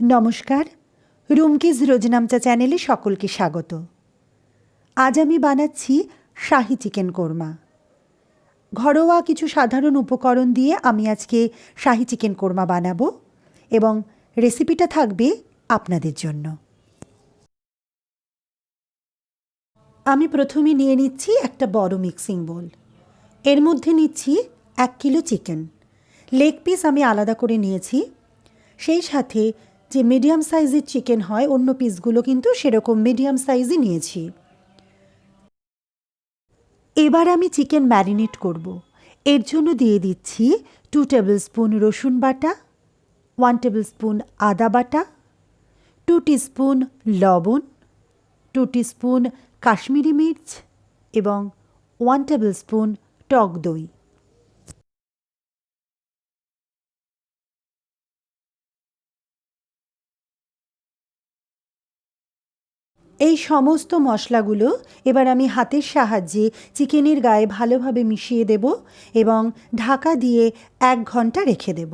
নমস্কার। রুমকিজ রোজনামচা চ্যানেলে সকলকে স্বাগত। আজ আমি বানাচ্ছি শাহি চিকেন কোরমা। ঘরোয়া কিছু সাধারণ উপকরণ দিয়ে আমি আজকে শাহি চিকেন কোরমা বানাবো এবং রেসিপিটা থাকবে আপনাদের জন্য। আমি প্রথমে নিয়ে নিচ্ছি একটা বড় মিক্সিং বোল। এর মধ্যে নিচ্ছি এক কিলো চিকেন। লেগ পিস আমি আলাদা করে নিয়েছি। সেই সাথে যে মিডিয়াম সাইজের চিকেন হয়, অন্য পিসগুলো কিন্তু সেরকম মিডিয়াম সাইজই নিয়েছি এবার আমি চিকেন ম্যারিনেট করব। এর জন্য দিয়ে দিচ্ছি টু টেবিল স্পুন রসুন বাটা ওয়ান টেবিল স্পুন আদা বাটা টু স্পুন লবণ টু স্পুন কাশ্মীরি মির্চ এবং ওয়ান টেবিল স্পুন টক দই এই সমস্ত মশলাগুলো এবার আমি হাতের সাহায্যে চিকেনের গায়ে ভালোভাবে মিশিয়ে দেব এবং ঢাকা দিয়ে এক ঘণ্টা রেখে দেব।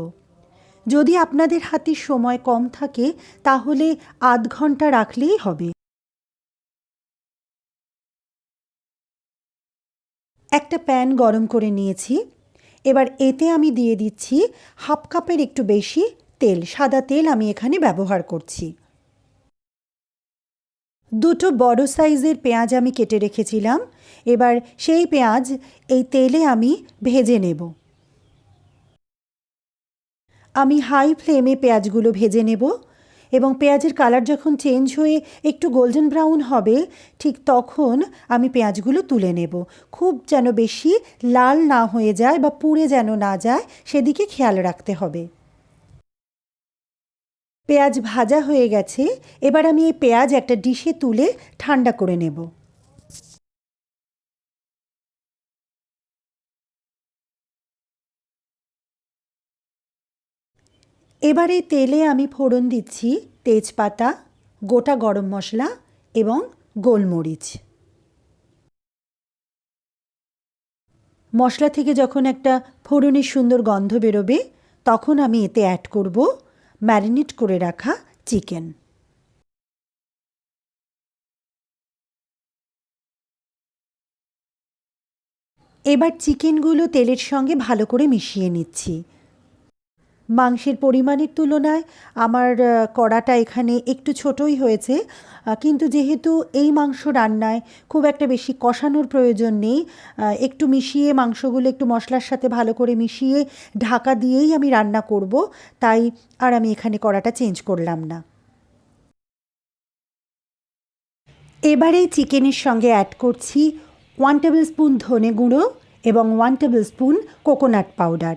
যদি আপনাদের হাতে সময় কম থাকে, তাহলে আধ ঘণ্টা রাখলেই হবে। একটা প্যান গরম করে নিয়েছি। এবার এতে আমি দিয়ে দিচ্ছি হাফ কাপের একটু বেশি তেল, সাদা তেল আমি এখানে ব্যবহার করছি। দুটো বড় সাইজের পেঁয়াজ আমি কেটে রেখেছিলাম। এবার সেই পেঁয়াজ এই তেলে আমি ভেজে নেব। আমি হাই ফ্লেমে পেঁয়াজগুলো ভেজে নেব এবং পেঁয়াজের কালার যখন চেঞ্জ হয়ে একটু গোল্ডেন ব্রাউন হবে, ঠিক তখন আমি পেঁয়াজগুলো তুলে নেব। খুব যেন বেশি লাল না হয়ে যায় বা পুড়ে যেন না যায়, সেদিকে খেয়াল রাখতে হবে। পেঁয়াজ ভাজা হয়ে গেছে, এবার আমি এই পেঁয়াজ একটা ডিশে তুলে ঠান্ডা করে নেব। এবারে তেলে আমি ফোড়ন দিচ্ছি তেজপাতা, গোটা গরম মশলা এবং গোলমরিচ। মশলা থেকে যখন একটা ফোড়নের সুন্দর গন্ধ বেরোবে, তখন আমি এতে অ্যাড করব ম্যারিনেট করে রাখা চিকেন। এবার চিকেনগুলো তেলের সঙ্গে ভালো করে মিশিয়ে নিচ্ছি। মাংসের পরিমাণের তুলনায় আমার কড়াটা এখানে একটু ছোটই হয়েছে। কিন্তু যেহেতু এই মাংস রান্নায় খুব একটা বেশি কষানোর প্রয়োজন নেই একটু মিশিয়ে মাংসগুলো একটু মশলার সাথে ভালো করে মিশিয়ে ঢাকা দিয়েই আমি রান্না করব, তাই আর আমি এখানে কড়াটা চেঞ্জ করলাম না। এবারে চিকেনের সঙ্গে অ্যাড করছি ওয়ান টেবিল স্পুন ধনে গুঁড়ো এবং one table spoon coconut powder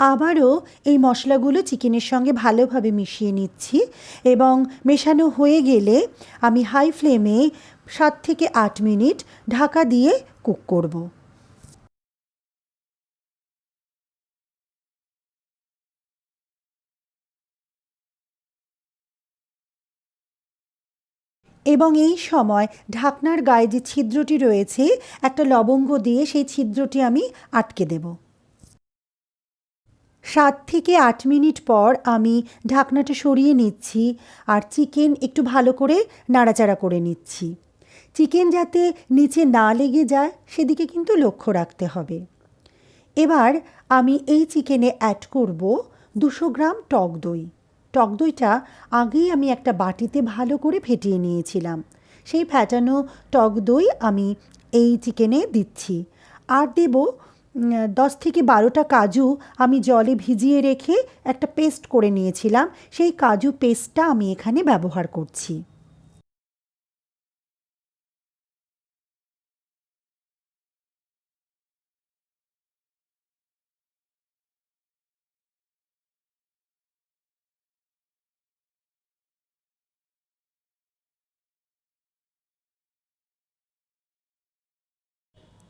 আবারও এই মশলাগুলো চিকেনের সঙ্গে ভালোভাবে মিশিয়ে নিচ্ছি এবং মেশানো হয়ে গেলে আমি হাই ফ্লেমে সাত থেকে আট মিনিট ঢাকা দিয়ে কুক করব। এবং এই সময় ঢাকনার গায়ে যে ছিদ্রটি রয়েছে, একটা লবঙ্গ দিয়ে সেই ছিদ্রটি আমি আটকে দেবো। সাত থেকে আট মিনিট পর আমি ঢাকনাটা সরিয়ে নিচ্ছি আর চিকেন একটু ভালো করে নাড়াচাড়া করে নিচ্ছি। চিকেন যাতে নিচে না লেগে যায়, সেদিকে কিন্তু লক্ষ্য রাখতে হবে। এবার আমি এই চিকেনে অ্যাড করব দুশো গ্রাম টক দই। টক দইটা আগেই আমি একটা বাটিতে ভালো করে ফেটিয়ে নিয়েছিলাম। সেই ফ্যাটানো টক দই আমি এই চিকেনে দিচ্ছি। আর দেব দশ থেকে বারোটা কাজু আমি জলে ভিজিয়ে রেখে একটা পেস্ট করে নিয়েছিলাম। সেই কাজু পেস্টটা আমি এখানে ব্যবহার করছি।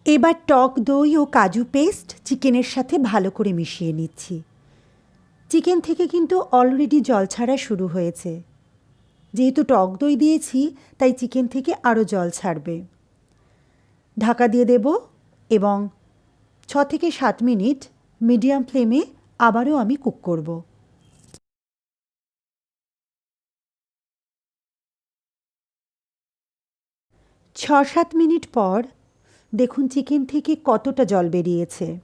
এবার টক দই ও কাজু পেস্ট চিকেনের সাথে ভালো করে মিশিয়ে নিচ্ছি। চিকেন থেকে কিন্তু অলরেডি জল ছাড়া শুরু হয়েছে। যেহেতু টক দই দিয়েছি, তাই চিকেন থেকে আরও জল ছাড়বে। ঢাকা দিয়ে দেব এবং ছ থেকে সাত মিনিট মিডিয়াম ফ্লেমে আবারও আমি কুক করব। ছ সাত মিনিট পর দেখুন চিকেন থেকে কতটা জল বেরিয়েছে।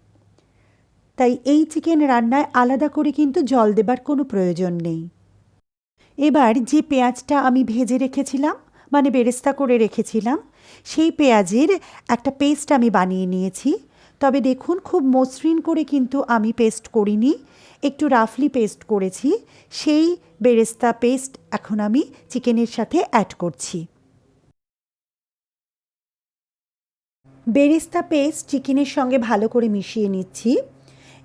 তাই এই চিকেন রান্নায় আলাদা করে কিন্তু জল দেবার কোনো প্রয়োজন নেই। এবার যে পেঁয়াজটা আমি ভেজে রেখেছিলাম মানে বেরেস্তা করে রেখেছিলাম, সেই পেঁয়াজের একটা পেস্ট আমি বানিয়ে নিয়েছি। তবে দেখুন খুব মসৃণ করে কিন্তু আমি পেস্ট করিনি, একটু রাফলি পেস্ট করেছি, সেই বেরেস্তা পেস্ট এখন আমি চিকেনের সাথে অ্যাড করছি। বেরেস্তা পেস্ট চিকেনের সঙ্গে ভালো করে মিশিয়ে নিচ্ছি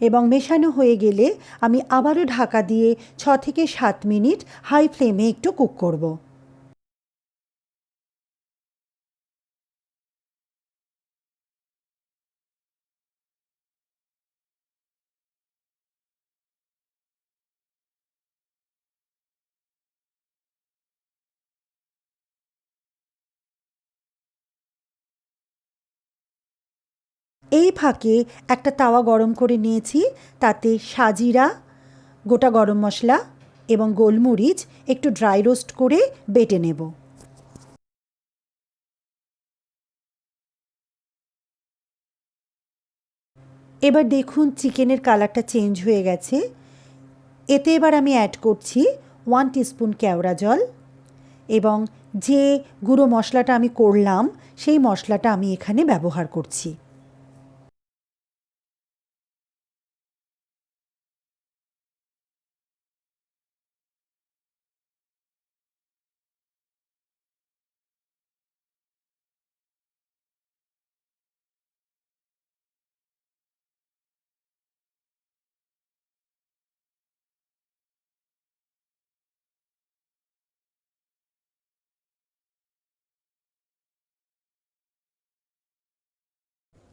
এবং মেশানো হয়ে গেলে আমি আবারও ঢাকা দিয়ে ছ থেকে সাত মিনিট হাই ফ্লেমে একটু কুক করব। এই ফাঁকে একটা তাওয়া গরম করে নিয়েছি, তাতে সাজিরা, গোটা গরম মশলা এবং গোলমরিচ একটু ড্রাই রোস্ট করে বেটে নেব। এবার দেখুন চিকেনের কালারটা চেঞ্জ হয়ে গেছে। এতে এবার আমি অ্যাড করছি ওয়ান টিস্পুন কেওড়া জল এবং যে গুঁড়ো মশলাটা আমি করলাম, সেই মশলাটা আমি এখানে ব্যবহার করছি।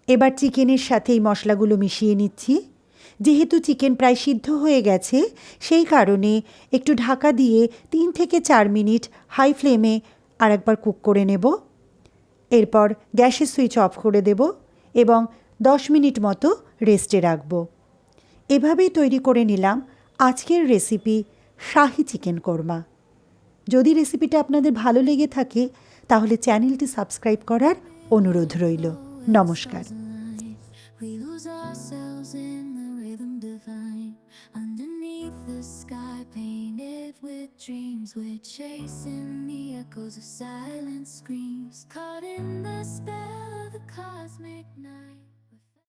এবার চিকেনের সাথে এই মশলাগুলো মিশিয়ে নিচ্ছি। যেহেতু চিকেন প্রায় সিদ্ধ হয়ে গেছে, সেই কারণে একটু ঢাকা দিয়ে তিন থেকে চার মিনিট হাই ফ্লেমে আরেকবার কুক করে নেব। এরপর গ্যাসের সুইচ অফ করে দেব এবং দশ মিনিট মতো রেস্টে রাখব। এভাবেই তৈরি করে নিলাম আজকের রেসিপি শাহি চিকেন কোরমা। যদি রেসিপিটা আপনাদের ভালো লেগে থাকে, তাহলে চ্যানেলটি সাবস্ক্রাইব করার অনুরোধ রইল। নমস্কার। Underneath the sky painted with dreams We're chasing the echoes of silent screams. Caught in the spell of the cosmic night.